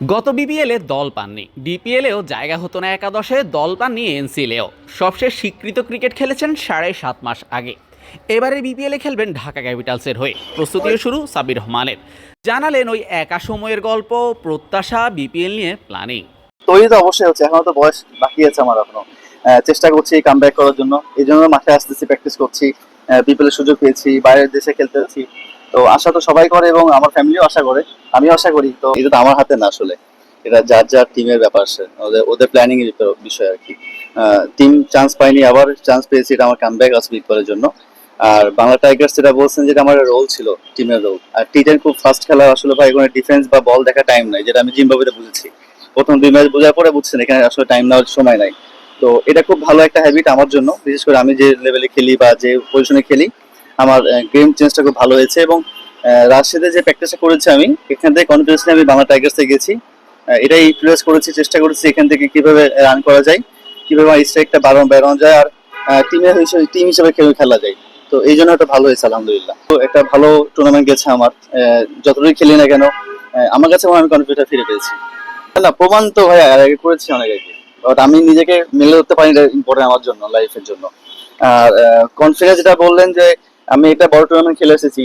গত বিপিএলে দল পাননি। ডিপিএলেও জায়গা হতো না একাদশে, দল পাননি এনসিএলেও সবশেষ স্বীকৃত ক্রিকেট খেলেছেন সাড়ে সাত মাস আগে। এবারে বিপিএলে খেলবেন ঢাকা ক্যাপিটালসের হয়ে। প্রস্তুতিও শুরু সাবির রহমানের। জানালেন ওই একা সময়ের গল্প, প্রত্যাশা বিপিএল নিয়ে প্ল্যানিং তৈরি তো অবশ্যই হচ্ছে, এখনও তো বয়স বাকি আছে আমার এখনও। চেষ্টা করছি কাম করার জন্য। এই জন্য মাঠে আসতেছি প্র্যাকটিস করছি। বিপিএল সুযোগ পেয়েছি, বাইরের দেশে খেলতে যাচ্ছি। তো আশা তো সবাই করে এবং আমার ফ্যামিলিও আশা করে। আমিও আশা করি। তো এটা তো আমার হাতে না আসলে। এটা যার যার টিমের ব্যাপার সে। ওদের ওদের প্ল্যানিং এর বিষয় আর কি। টিম চান্স পাইনি, আবার চান্স পেয়েছি। এটা আমার কাম ব্যাক আসবে করার জন্য। আর বাংলা টাইগার্স যেটা বলছেন যেটা আমার রোল ছিল টিমের রোল আর টি টেন খুব ফাস্ট খেলা আসলে ভাই, কোনো ডিফেন্স বা বল দেখা টাইম নাই, যেটা আমি জিম্বাবুতে বুঝেছি। প্রথম দুই ম্যাচ বোঝার পরে বুঝছেন, এখানে আসলে টাইম নেওয়ার সময় নাই। তো এটা খুব ভালো একটা হ্যাবিট আমার জন্য। বিশেষ করে আমি যে লেভেলে খেলি বা যে পজিশনে খেলি আমার গেম চেঞ্জটা খুব ভালো হয়েছে এবং রাজশাহীতে যে প্র্যাকটিসটা করেছি আমি, এখান থেকে কনফিডেন্স নিয়ে আমি বাংলা টাইগার্সে গেছি। এটাই ইউটিলাইজ করেছি, চেষ্টা করেছি এখান থেকে কীভাবে রান করা যায়, কীভাবে আমার স্ট্রাইকটা বাড়ানো বেড়ানো যায় আর টিমের হিসেবে টিম হিসেবে খেলে খেলা যায়। তো এই জন্য একটা ভালো হয়েছে, আলহামদুলিল্লাহ। তো একটা ভালো টুর্নামেন্ট গেছে আমার যতটুকু খেলি না কেন আমার কাছে আমি কনফিডেন্ট ফিরে পেয়েছি। না প্রমাণ তো ভাই আর আগে করেছি অনেক আগে। বাট আমি নিজেকে মেলে ধরতে পারি ইম্পর্টেন্ট আমার জন্য লাইফের জন্য। আর কনফিডেন্স যেটা বললেন যে আমি একটা বড় টুর্নামেন্ট খেলে এসেছি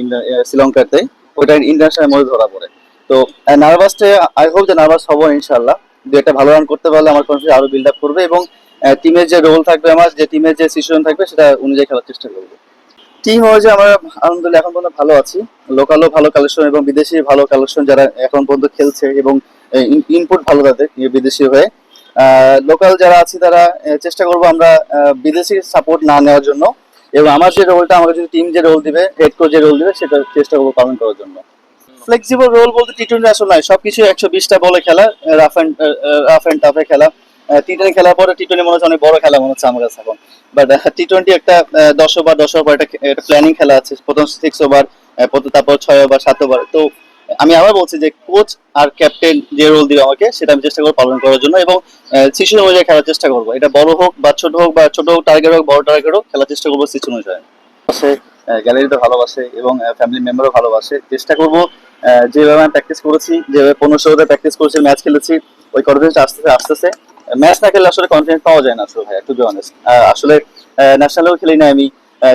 শ্রীলঙ্কাতে। ওটা ইন্টারন্যাশনাল মধ্যে ধরা পড়ে। তো নার্ভাসটা আই হোপ যে নার্ভাস হব ইনশাল্লাহ দু একটা ভালো রান করতে পারলে আমার কনফিডেন্স আরও বিল্ড আপ করবে এবং টিমের যে রোল থাকবে আমার, যে টিমের যে সিচুয়েশন থাকবে সেটা অনুযায়ী খেলার চেষ্টা করব। টিম হয়েছে আমরা আলহামদুলিল্লাহ এখন পর্যন্ত ভালো আছি। লোকালও ভালো কালেকশন এবং বিদেশি ভালো কালেকশন যারা এখন পর্যন্ত খেলছে এবং ইনপুট ভালো তাদের বিদেশি হয়ে। লোকাল যারা আছে তারা চেষ্টা করব আমরা বিদেশি সাপোর্ট না নেওয়ার জন্য। এবং আমার যে রোলটা আমাকে যদি টিম যে রোল দিবে হেড কোচ যে রোল দিবে, সেটা চেষ্টা করব পালন করার জন্য। ফ্লেক্সিবল রোল বলতে টি টোয়েন্টি আসলে নয়, সবকিছু একশো বিশটা বলে খেলা রাফ অ্যান্ড রাফ অ্যান্ড টাফে খেলা। টি টোয়েন্টি খেলার পরে টি টোয়েন্টি মনে হচ্ছে অনেক বড় খেলা মনে হচ্ছে আমার কাছে এখন। বাট টি টোয়েন্টি একটা দশ ওভার দশ ওভার একটা প্ল্যানিং খেলা আছে, প্রথম সিক্স ওভার তারপর ছয় ওভার সাত ওভার তো আমি আবার বলছি যে কোচ আর ক্যাপ্টেন যে রোল দিবে আমাকে, সেটা আমি চেষ্টা করব পালন করার জন্য এবং সিচুয়েশন অনুযায়ী খেলার চেষ্টা করব। এটা বড় হোক বা ছোট হোক বা ছোট টার্গেট হোক, বড় টার্গেট হোক, খেলার চেষ্টা করব সিচুয়েশন অনুযায়ী। গ্যালারিতে ভালোবাসে এবং ফ্যামিলি মেম্বারও ভালোবাসে। চেষ্টা করব যেভাবে আমি প্র্যাকটিস করেছি, যেভাবে পনেরো ষোলোতে প্র্যাকটিস করেছি ম্যাচ খেলেছি, ওই কনফিডেন্স আসতেছে আসতেছে। ম্যাচ না খেলে আসলে কনফিডেন্স পাওয়া যায় না আসলে ভাইয়া টু বি অনেস্ট আসলে ন্যাশনালেও খেলি না আমি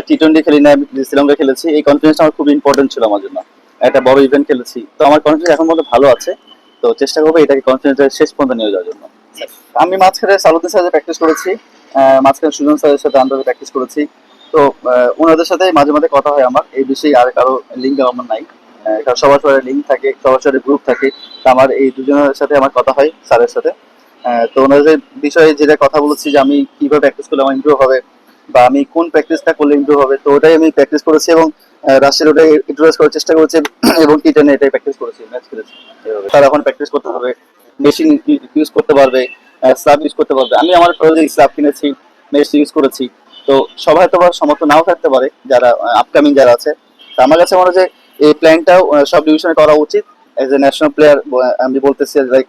টি টোয়েন্টি খেলি না আমি শ্রীলঙ্কা খেলেছি। এই কনফিডেন্স আমার খুব ইম্পর্টেন্ট ছিল আমার জন্য। একটা বড় ইভেন্ট খেলেছি। তো আমার কনফিডেন্স এখন মধ্যে ভালো আছে। তো চেষ্টা করব এটাকে কনফিডেন্স শেষ পর্যন্ত নিয়ে যাওয়ার জন্য। আমি মাঝখানে সালুদ্দিন সাথে প্র্যাকটিস করেছি। মাঝখানে সুজন স্যারের সাথে আন্দাজে প্র্যাকটিস করেছি। তো ওনাদের সাথে মাঝে মাঝে কথা হয় আমার। এই বিষয়ে আর কারও লিঙ্ক আমার নাই। কারণ সবার সবার লিঙ্ক থাকে, সবার সাথে গ্রুপ থাকে। তো আমার এই দুজনের সাথে আমার কথা হয় স্যারের সাথে। তো ওনাদের বিষয়ে যেটা কথা বলেছি যে আমি কীভাবে প্র্যাকটিস করলে আমার ইমপ্রুভ হবে বা আমি কোন প্র্যাকটিসটা করলে ইমপ্রুভ হবে, তো ওটাই আমি প্র্যাকটিস করেছি এবং রাশিয়ার ওটাই ইন্ট্রোডিউস করার চেষ্টা করেছি এবং টি টেনে এটাই প্র্যাকটিস করেছি ম্যাচ খেলেছি। তারা এখন প্র্যাকটিস করতে হবে মেশিন ইউজ করতে পারবে স্ল্যাব ইউজ করতে পারবে। আমি আমার প্রয়োজন স্ল্যাব কিনেছি মেশিন ইউজ করেছি। তো সবাই তো সমর্থ নাও থাকতে পারে, যারা আপকামিং যারা আছে। আমার কাছে মনে হয় যে এই প্ল্যানটাও সব ডিভিশনে করা উচিত। এজ এ ন্যাশনাল প্লেয়ার আমি বলতেছি লাইক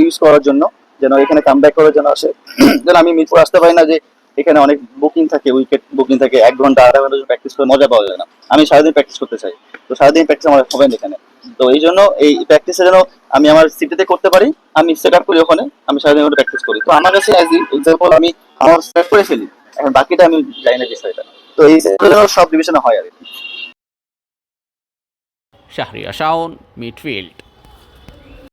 ইউজ করার জন্য, যেন এখানে কাম ব্যাক করার জন্য আসে। যেন আমি মিরপুর আসতে পারি না যে এখানে অনেক বুকিং থাকে উইকেট বুকিং থাকে, এক ঘণ্টা, আধা ঘণ্টা প্র্যাকটিস করে মজা পাওয়া যায় না। আমি সারাদিন প্র্যাকটিস করতে চাই। তো সারাদিন প্র্যাকটিস আমার হবে না এখানে। তো এই জন্য এই প্র্যাকটিসে যেন আমি আমার সিটিতে করতে পারি, আমি সেট আপ করি ওখানে, আমি সারাদিন ওখানে প্র্যাকটিস করি। তো আমার কাছে অ্যাজ এক্সাম্পল আমি আমার সেট করে ফেলি, এখন বাকিটা আমি জানি না বিষয়টা তো এই সব ডিভিশনে হয় আর কি। শাহরিয়া শাওন মিডফিল্ড